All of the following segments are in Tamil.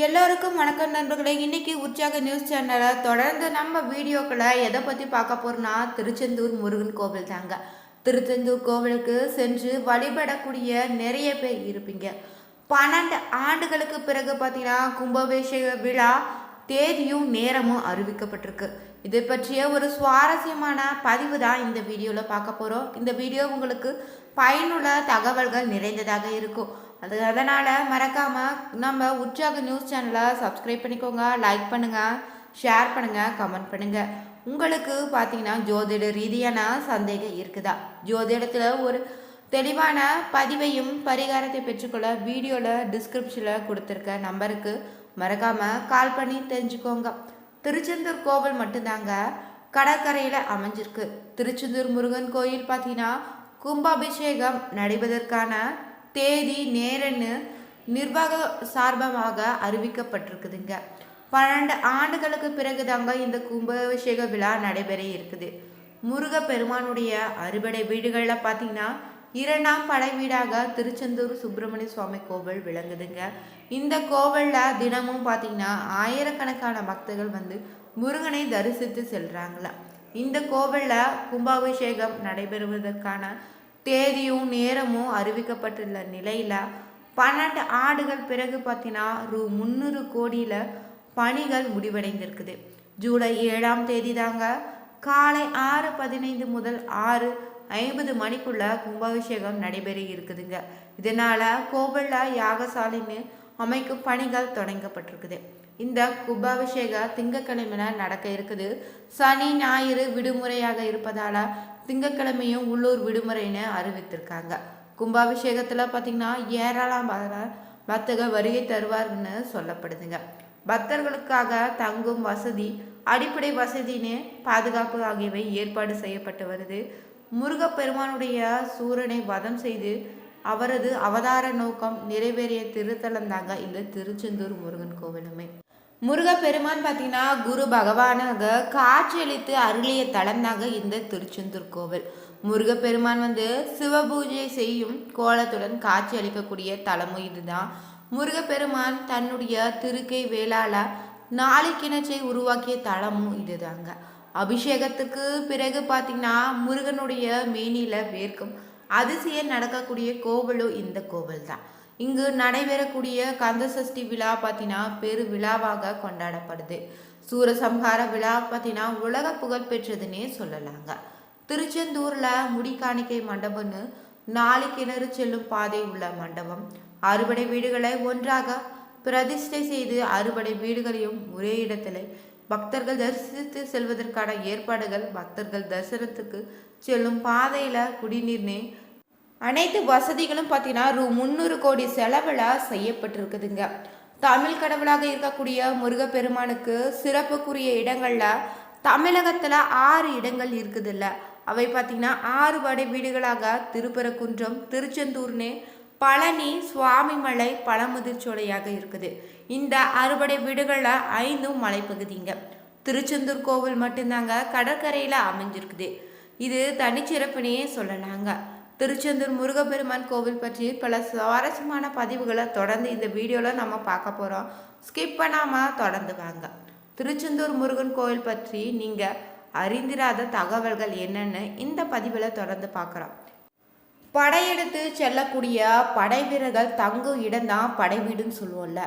எல்லோருக்கும் வணக்கம் நண்பர்களே. இன்றைக்கி உற்சாக நியூஸ் சேனலை தொடர்ந்து நம்ம வீடியோக்களை எதை பற்றி பார்க்க போகிறோன்னா திருச்செந்தூர் முருகன் கோவில் தாங்க. திருச்செந்தூர் கோவிலுக்கு சென்று வழிபடக்கூடிய நிறைய பேர் இருப்பீங்க. பன்னெண்டு ஆண்டுகளுக்கு பிறகு பார்த்தீங்கன்னா கும்பாபிஷேக விழா தேதியும் நேரமும் அறிவிக்கப்பட்டிருக்கு. இதை பற்றிய ஒரு சுவாரஸ்யமான பதிவு தான் இந்த வீடியோவில் பார்க்க போகிறோம் இந்த வீடியோ உங்களுக்கு பயனுள்ள தகவல்கள் நிறைந்ததாக இருக்கும். அது அதனால் மறக்காமல் நம்ம உற்சாக நியூஸ் சேனலை சப்ஸ்கிரைப் பண்ணிக்கோங்க லைக் பண்ணுங்கள் ஷேர் பண்ணுங்கள் கமெண்ட் பண்ணுங்கள் உங்களுக்கு பார்த்தீங்கன்னா ஜோதிட ரீதியான சந்தேகம் இருக்குதா? ஜோதிடத்தில் ஒரு தெளிவான பதிவையும் பரிகாரத்தை பெற்றுக்கொள்ள வீடியோவில் டிஸ்கிரிப்ஷனில் கொடுத்துருக்க நம்பருக்கு மறக்காமல் கால் பண்ணி தெரிஞ்சுக்கோங்க. திருச்செந்தூர் கோவில் மட்டும்தாங்க கடற்கரையில் அமைஞ்சிருக்கு. திருச்செந்தூர் முருகன் கோயில் பார்த்தீங்கன்னா கும்பாபிஷேகம் நடைபெறுவதற்கான தேதி நேரன்னு நிர்வாக சார்பமாக அறிவிக்கப்பட்டிருக்குதுங்க. பன்னெண்டு ஆண்டுகளுக்கு பிறகு தாங்க இந்த கும்பாபிஷேக விழா நடைபெற இருக்குது. முருக பெருமானுடைய அறுபடை வீடுகளில் பார்த்தீங்கன்னா இரண்டாம் படை வீடாக திருச்செந்தூர் சுப்பிரமணிய சுவாமி கோவில் விளங்குதுங்க. இந்த கோவிலில் தினமும் பார்த்தீங்கன்னா ஆயிரக்கணக்கான பக்தர்கள் வந்து முருகனை தரிசித்து செல்கிறாங்களா இந்த கோவிலில் கும்பாபிஷேகம் நடைபெறுவதற்கான தேதியும் நேரமும் அறிவிக்கப்பட்டுள்ள நிலையில் பன்னெண்டு ஆண்டுகள் பிறகு பார்த்தீங்கன்னா ரூ முந்நூறு கோடியில் பணிகள் முடிவடைந்திருக்குது. ஜூலை ஏழாம் தேதி தாங்க காலை ஆறு பதினைந்து முதல் ஆறு ஐம்பது மணிக்குள்ள கும்பாபிஷேகம் நடைபெற இருக்குதுங்க. இதனால கோவிலில் யாகசாலைன்னு அமைக்கும் பணிகள் தொடங்கப்பட்டிருக்குது. இந்த கும்பாபிஷேக திங்கக்கிழமையில நடக்க இருக்குது. சனி ஞாயிறு விடுமுறையாக இருப்பதால திங்கக்கிழமையும் உள்ளூர் விடுமுறைன்னு அறிவித்திருக்காங்க. கும்பாபிஷேகத்தில் பார்த்தீங்கன்னா ஏராளமான பக்தர்கள் வருகை தருவார்னு சொல்லப்படுதுங்க. பக்தர்களுக்காக தங்கும் வசதி அடிப்படை வசதின்னு பாதுகாப்பு ஆகியவை ஏற்பாடு செய்யப்பட்டு வருது. முருகப்பெருமானுடைய சூரனை வதம் செய்து அவரது அவதார நோக்கம் நிறைவேறிய திருத்தலம் தாங்க இந்த திருச்செந்தூர் முருகன் கோவிலுமே. முருகப்பெருமான் பார்த்தீங்கன்னா குரு பகவானாக காட்சியளித்து அருளிய தலம் தாங்க இந்த திருச்செந்தூர் கோவில். முருகப்பெருமான் வந்து சிவபூஜை செய்யும் கோலத்துடன் காட்சி அளிக்கக்கூடிய தலமும் இதுதான். முருகப்பெருமான் தன்னுடைய திருக்கை வேளாள நாளிக்கிணற்றை உருவாக்கிய தலமும் இதுதாங்க. அபிஷேகத்துக்கு பிறகு பார்த்தீங்கன்னா முருகனுடைய மேனியில் வேர்க்கும் அதிசயம் நடக்கக்கூடிய கோவிலும் இந்த கோவில் தான் இங்கு நடைபெறக்கூடிய கந்தசஷ்டி விழா பார்த்தீங்கன்னா பெரு விழாவாக கொண்டாடப்படுது. சூரசம்ஹார விழா பார்த்தீங்கன்னா உலக புகழ் பெற்றதுன்னே சொல்லலாங்க. திருச்செந்தூரில் முடிக்காணிக்கை மண்டபம்னு நாலு கிணறு செல்லும் பாதை உள்ள மண்டபம். அறுபடை வீடுகளை ஒன்றாக பிரதிஷ்டை செய்து அறுபடை வீடுகளையும் ஒரே இடத்துல பக்தர்கள் தரிசித்து செல்வதற்கான ஏற்பாடுகள் பக்தர்கள் தரிசனத்துக்கு செல்லும் பாதையில் குடிநீர்னே அனைத்து வசதிகளும் பார்த்தீங்கன்னா ரூ முந்நூறு கோடி செலவில் செய்யப்பட்டிருக்குதுங்க. தமிழ் கடவுளாக இருக்கக்கூடிய முருகப்பெருமானுக்கு சிறப்புக்குரிய இடங்களில் தமிழகத்தில் ஆறு இடங்கள் இருக்குதுல்ல. அவை பார்த்தீங்கன்னா ஆறு வடை வீடுகளாக திருப்பரங்குன்றம் திருச்செந்தூர்னு பழனி சுவாமிமலை பழமுதிர்ச்சோலையாக இருக்குது. இந்த அறுபடை வீடுகளில் ஐந்தும் மலைப்பகுதிங்க. திருச்செந்தூர் கோவில் மட்டும்தாங்க கடற்கரையில் அமைஞ்சிருக்குது. இது தனிச்சிறப்புனே சொல்லலாங்க. திருச்செந்தூர் முருகப்பெருமான் கோவில் பற்றி பல சுவாரஸ்யமான பதிவுகளை தொடர்ந்து இந்த வீடியோவில் நம்ம பார்க்க போகிறோம் ஸ்கிப் பண்ணாமல் தொடர்ந்து வாங்க. திருச்செந்தூர் முருகன் கோவில் பற்றி நீங்கள் அறிந்திராத தகவல்கள் என்னென்னு இந்த பதிவில் தொடர்ந்து பார்க்குறோம். படையெடுத்து செல்லக்கூடிய படை வீரர்கள் தங்கும் இடம்தான் படை வீடுன்னு சொல்லுவோம்ல.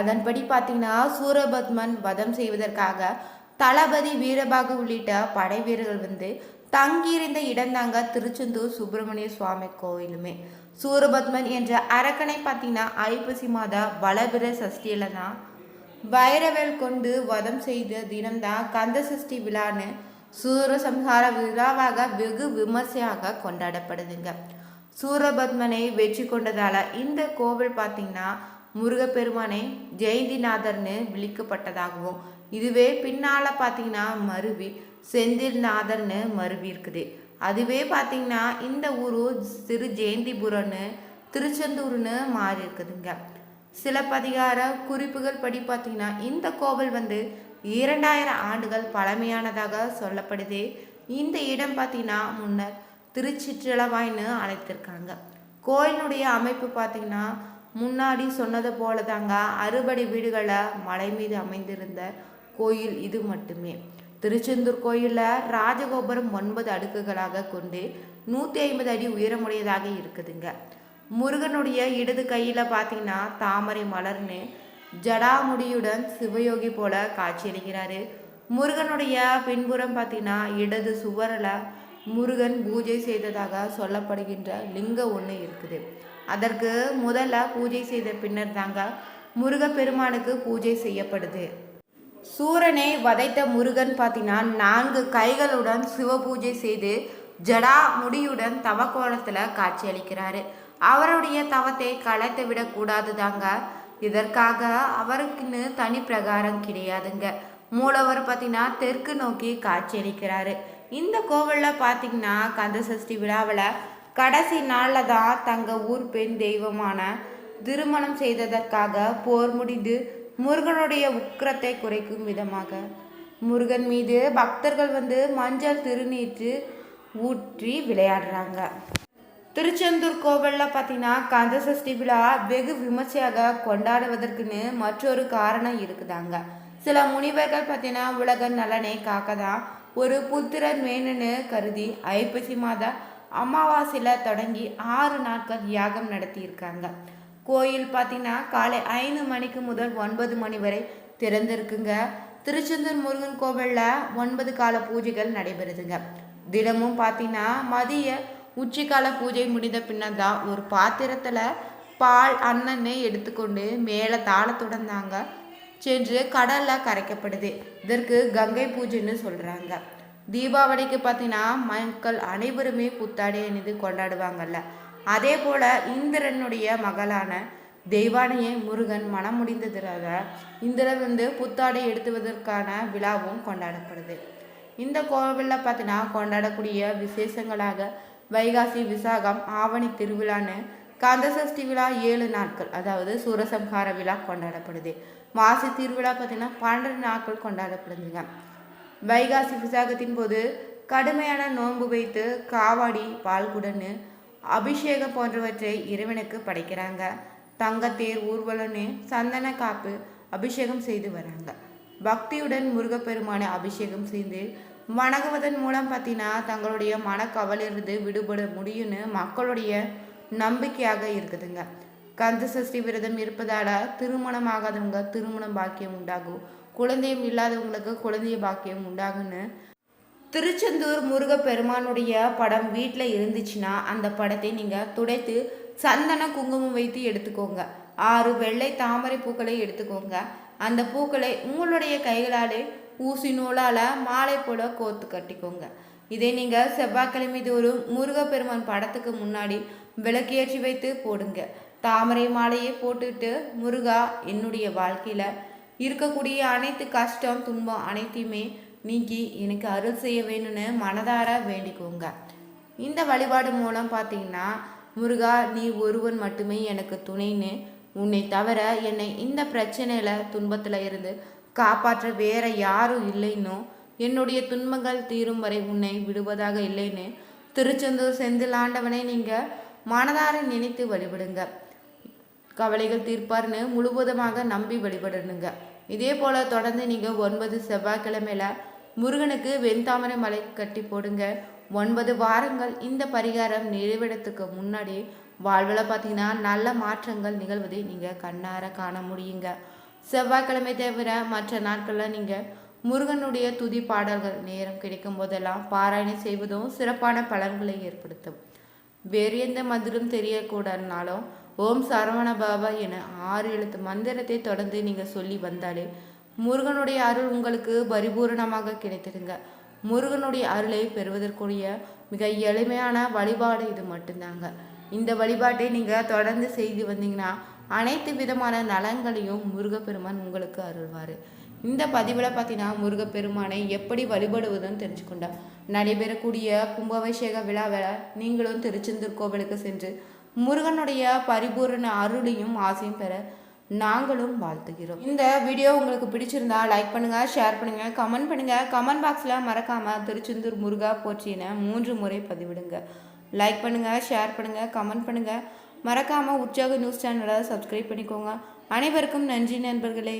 அதன்படி பார்த்தீங்கன்னா சூரபத்மன் வதம் செய்வதற்காக தளபதி வீரபாகு உள்ளிட்ட படை வீரர்கள் வந்து தங்கியிருந்த இடம்தாங்க திருச்செந்தூர் சுப்பிரமணிய சுவாமி கோவிலுமே சூரபத்மன் என்ற அரக்கனை பார்த்தீங்கன்னா ஐப்பசி மாத வளபிர சஷ்டியில தான் வைரவேல் கொண்டு வதம் செய்த தினம்தான் கந்த சஷ்டி விழான்னு சூரசம்ஹார விழாவாக வெகு விமர்சையாக கொண்டாடப்படுதுங்க. சூரபத்மனை வெற்றி கொண்டதால இந்த கோவில் பார்த்தீங்கன்னா முருகப்பெருமானை ஜெயந்திநாதர்னு விழிக்கப்பட்டதாகவும் இதுவே பின்னால் பார்த்தீங்கன்னா மருவி செந்தில்நாதர்னு மருவி இருக்குது. அதுவே பார்த்தீங்கன்னா இந்த ஊரு திரு ஜெயந்திபுரம்னு திருச்செந்தூர்னு மாறி இருக்குதுங்க. சிலப்பதிகார குறிப்புகள் படி பார்த்தீங்கன்னா இந்த கோவில் வந்து இரண்டாயிரம் ஆண்டுகள் பழமையானதாக சொல்லப்படுது. இந்த இடம் பார்த்தீங்கன்னா முன்னர் திருச்சிற்றளவாய்னு அழைத்திருக்காங்க. கோயிலுடைய அமைப்பு பார்த்தீங்கன்னா முன்னாடி சொன்னது போல தாங்க அறுபடை வீடுகளை மலை மீது அமைந்திருந்த கோயில் இது மட்டுமே. திருச்செந்தூர் கோயிலில் ராஜகோபுரம் ஒன்பது அடுக்குகளாக கொண்டு நூற்றி ஐம்பது அடி உயரமுடையதாக இருக்குதுங்க. முருகனுடைய இடது கையில் பார்த்தீங்கன்னா தாமரை மலர்னு ஜடாமுடியுடன் சிவயோகி போல காட்சியளிக்கிறாரு. முருகனுடைய பின்புறம் பார்த்தீங்கன்னா இடது சுவரில் முருகன் பூஜை செய்ததாக சொல்லப்படுகின்ற லிங்கம் ஒன்று இருக்குது. அதற்கு முதல்ல பூஜை செய்த பின்னர் தாங்க முருகப்பெருமானுக்கு பூஜை செய்யப்படுது. சூரனை வதைத்த முருகன் பார்த்தீங்கன்னா நான்கு கைகளுடன் சிவ பூஜை செய்து ஜடா முடியுடன் தவக்கோலத்தில் காட்சியளிக்கிறாரு அவருடைய தவத்தை களைத்து விடக்கூடாது தாங்க இதற்காக அவருக்குன்னு தனி பிரகாரம் கிடையாதுங்க. மூலவர் பார்த்தீங்கன்னா தெற்கு நோக்கி காட்சியளிக்கிறாரு இந்த கோவிலில் பார்த்தீங்கன்னா கந்த சஷ்டி விழாவில் கடைசி நாளில் தான் தங்க ஊர் பெண் தெய்வமான திருமணம் செய்ததற்காக போர் முடிந்து முருகனுடைய உக்கிரத்தை குறைக்கும் விதமாக. முருகன் மீது பக்தர்கள் வந்து மஞ்சள் திருநீற்று ஊற்றி விளையாடுறாங்க. திருச்செந்தூர் கோவிலில் பார்த்தீங்கன்னா கந்த சஷ்டி விழா வெகு விமர்சையாக கொண்டாடுவதற்குன்னு மற்றொரு காரணம் இருக்குதாங்க. சில முனிவர்கள் பார்த்தீங்கன்னா உலக நலனை காக்க தான் ஒரு புத்திரன் வேணும்னு கருதி ஐப்பசி மாத அமாவாசையில் தொடங்கி ஆறு நாட்கள் யாகம் நடத்தியிருக்காங்க. கோயில் பார்த்தீங்கன்னா காலை ஐந்து மணிக்கு முதல் ஒன்பது மணி வரை திறந்திருக்குங்க. திருச்செந்தூர் முருகன் கோவிலில் ஒன்பது கால பூஜைகள் நடைபெறுதுங்க. தினமும் பார்த்தீங்கன்னா மதிய உச்சிக்கால பூஜை முடிந்த பின்னர் தான் ஒரு பாத்திரத்தில் பால் அன்னன்னு எடுத்துக்கொண்டு மேலே தாளத்துடன் தாங்க சென்று கடலில் கரைக்கப்படுது. இதற்கு கங்கை பூஜைன்னு சொல்கிறாங்க தீபாவளிக்கு பார்த்தீங்கன்னா மக்கள் அனைவருமே புத்தாடை அணிந்து கொண்டாடுவாங்கல்ல. அதே போல் இந்திரனுடைய மகளான தெய்வானையை முருகன் மனம் முடிந்ததாக இந்திரன் வந்து புத்தாடை எடுத்துவதற்கான விழாவும் கொண்டாடப்படுது. இந்த கோவிலில் பார்த்தீங்கன்னா கொண்டாடக்கூடிய விசேஷங்களாக வைகாசி விசாகம் ஆவணி திருவிழான்னு கந்தசஷ்டி விழா ஏழு நாட்கள் அதாவது சூரசம்ஹார விழா கொண்டாடப்படுது. மாசி திருவிழா பார்த்தீங்கன்னா பன்னெண்டு நாட்கள் கொண்டாடப்படுதுங்க. வைகாசி விசாகத்தின் போது கடுமையான நோன்பு வைத்து காவாடி பால்குடன்னு அபிஷேகம் போன்றவற்றை இறைவனுக்கு படைக்கிறாங்க. தங்கத்தேர் ஊர்வலன்னு சந்தன காப்பு அபிஷேகம் செய்து வராங்க. பக்தியுடன் முருகப்பெருமானை அபிஷேகம் செய்து வணங்குவதன் மூலம் பார்த்தீங்கன்னா தங்களுடைய மனக்கவலிருந்து விடுபட முடியும்னு மக்களுடைய நம்பிக்கையாக இருக்குதுங்க. கந்த சஷ்டி விரதம் இருப்பதால திருமணம் ஆகாதவங்க திருமணம் பாக்கியம் உண்டாகும். குழந்தையும் இல்லாதவங்களுக்கு குழந்தைய பாக்கியம் உண்டாகுன்னு திருச்செந்தூர் முருகப்பெருமானுடைய படம் வீட்டில் இருந்துச்சுன்னா அந்த படத்தை நீங்கள் துடைத்து சந்தன குங்குமம் வைத்து எடுத்துக்கோங்க. ஆறு வெள்ளை தாமரை பூக்களை எடுத்துக்கோங்க. அந்த பூக்களை உங்களுடைய கைகளாலே ஊசி நூலால் மாலை போல கோத்து கட்டிக்கோங்க. இதை நீங்கள் செவ்வாய்க்கிழமை தோறும் முருகப்பெருமான் படத்துக்கு முன்னாடி விளக்கேற்றி வைத்து போடுங்க. தாமரை மாலையை போட்டுட்டு முருகா என்னுடைய வாழ்க்கையில் இருக்கக்கூடிய அனைத்து கஷ்டம் துன்பம் அனைத்தையுமே நீக்கி எனக்கு அருள் செய்ய வேணும்னு மனதார வேண்டிக்கோங்க. இந்த வழிபாடு மூலம் பார்த்தீங்கன்னா முருகா நீ ஒருவன் மட்டுமே எனக்கு துணைன்னு உன்னை தவிர என்னை இந்த பிரச்சனையில் துன்பத்தில் இருந்து காப்பாற்ற வேற யாரும் இல்லைன்னும் என்னுடைய துன்பங்கள் தீரும் வரை உன்னை விடுவதாக இல்லைன்னு திருச்செந்தூர் செந்தில் ஆண்டவனை நீங்கள் மனதார நினைத்து வழிபடுங்க. கவலைகள் தீர்ப்பார்னு முழுவதுமாக நம்பி வழிபடணுங்க. இதே போல் தொடர்ந்து நீங்கள் ஒன்பது செவ்வாய்க்கிழமையில முருகனுக்கு வெண்தாமரை மலை கட்டி போடுங்க. ஒன்பது வாரங்கள் இந்த பரிகாரம் நிறைவிடத்துக்கு முன்னாடி வாழ்வில் பார்த்தீங்கன்னா நல்ல மாற்றங்கள் நிகழ்வதை நீங்கள் கண்ணார காண முடியுங்க. செவ்வாய்க்கிழமை தவிர மற்ற நாட்களில் நீங்கள் முருகனுடைய துதி பாடல்கள் நேரம் கிடைக்கும் போதெல்லாம் பாராயணம் செய்வதும் சிறப்பான பலன்களை ஏற்படுத்தும். வேறு எந்த மந்திரம் தெரியக்கூடாதுனாலும் ஓம் சரவண பாபா என ஆறு எழுத்து மந்திரத்தை தொடர்ந்து நீங்கள் சொல்லி வந்தாலே முருகனுடைய அருள் உங்களுக்கு பரிபூரணமாக கிடைத்திருங்க முருகனுடைய அருளை பெறுவதற்குரிய மிக எளிமையான வழிபாடு இது மட்டும்தாங்க. இந்த வழிபாட்டை நீங்கள் தொடர்ந்து செய்து வந்தீங்கன்னா அனைத்து விதமான நலன்களையும் முருகப்பெருமான் உங்களுக்கு அருள்வார். இந்த பதிவில் பார்த்தீங்கன்னா முருகப்பெருமானை எப்படி வழிபடுவதுன்னு தெரிஞ்சுக்கொண்டோம். நடைபெறக்கூடிய கும்பாபிஷேக விழாவில் நீங்களும் திருச்செந்தூர் கோவிலுக்கு சென்று முருகனுடைய பரிபூரண அருளையும் ஆசையும் பெற நாங்களும் வாழ்த்துகிறோம். இந்த வீடியோ உங்களுக்கு பிடிச்சிருந்தா லைக் பண்ணுங்க ஷேர் பண்ணுங்க கமெண்ட் பண்ணுங்க. கமெண்ட் பாக்ஸில் மறக்காம திருச்செந்தூர் முருகா போற்றின மூன்று முறை பதிவிடுங்க. லைக் பண்ணுங்க ஷேர் பண்ணுங்க கமெண்ட் பண்ணுங்க. மறக்காமல் உற்சாக நியூஸ் சேனலை சப்ஸ்கிரைப் பண்ணிக்கோங்க. அனைவருக்கும் நன்றி நண்பர்களே.